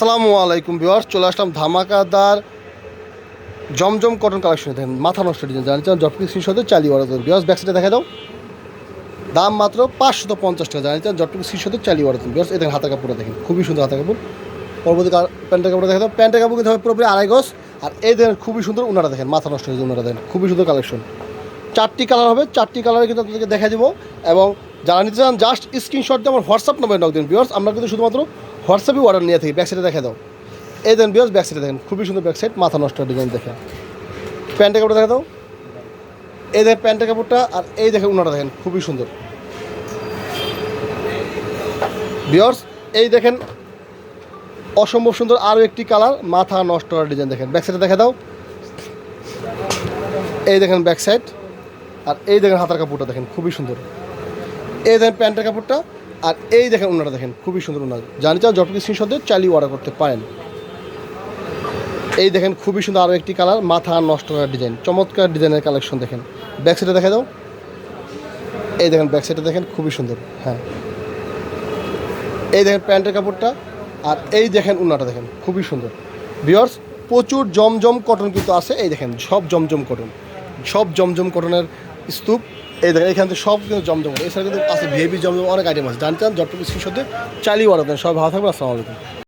আসসালামু আলাইকুম ভিউয়ার্স, চলে আসলাম ধামাকাদার জমজম কটন কালেকশন দেখেন, মাথা নষ্ট ডিজাইন, জানেন জটপিক সাথে চালিয়ে অর্ডার করুন ভিউয়ার্স ব্যাক সাইডে দেখা দাও। দাম মাত্র পাঁচশত পঞ্চাশ টাকা, জানেন জটপিক সাথে চালিয়ে অর্ডার করুন ভিউয়ার্স, এই দেখেন হাতা কাপড়টা দেখেন, খুবই সুন্দর হাতা কাপড়। পরবর্তী প্যান্টের কাপড় দেখা দাও। প্যান্টের কাপড় কিন্তু হবে পুরোপুরি আড়াই গজ। আর এই দেখেন, খুবই সুন্দর ওনারা দেখেন, মাথা নষ্ট হয়েছে ওনারা দেখেন, খুবই সুন্দর কালেকশন চারটি কালার হবে, চারটি কালারে কিন্তু আপনাদেরকে দেখা দেবো। এবং যারা নিতে চান জাস্ট স্ক্রিনশট দিয়ে আমার হোয়াটসঅ্যাপ নাম্বারে নক দিন। ভিউয়ার্স, আমরা কিন্তু শুধুমাত্র হোয়াটসঅ্যাপে অর্ডার নিয়ে থাকি ব্যাক সাইডে দেখা দাও। এই দেন ভিউয়ার্স ব্যাক সাইডে দেখেন, খুবই সুন্দর ব্যাক সাইড মাথা নষ্ট ডিজাইন দেখে প্যান্টের কাপড়টা দেখা দাও। এই দেখেন প্যান্টের কাপড়টা, আর এই দেখেন উনাটা দেখেন, খুবই সুন্দর। ভিউয়ার্স এই দেখেন অসম্ভব সুন্দর আরও একটি কালার মাথা নষ্ট করার ডিজাইন দেখেন। ব্যাক সাইডে দেখা দাও। এই দেখেন ব্যাক সাইড আর এই দেখেন হাতার কাপড়টা দেখেন, খুবই সুন্দর। এই দেখেন প্যান্টের কাপড়টা আর এই দেখেন ওনারা দেখেন, খুবই সুন্দর ওনার। জানি চাও জটকি স্ক্রিনশটে চালিয়ে অর্ডার করতে পারেন। এই দেখেন, খুবই সুন্দর আরও একটি কালার মাথা নষ্ট করার ডিজাইন চমৎকার ডিজাইনের কালেকশন দেখেন। ব্যাক সাইডে দেখা দাও। এই দেখেন ব্যাক সাইডে দেখেন, খুবই সুন্দর হ্যাঁ। এই দেখেন, প্যান্টের কাপড়টা, আর এই দেখেন উন্নাটা দেখেন, খুবই সুন্দর। বিয়ার্স প্রচুর জমজম কটন কিন্তু আছে, এই দেখেন, সব জমজম কটন সব জমজম কটনের স্তূপ, এই দেখেন, এখান থেকে সব কিন্তু জমজম এছাড়া কিন্তু আছে ভিএবি জমজম অনেক আইটেম আছে। জানতেন জটটুকু স্ক্রিনশটে চালিয়ে অর্ডার সব ভালো থাকবে আসসালামু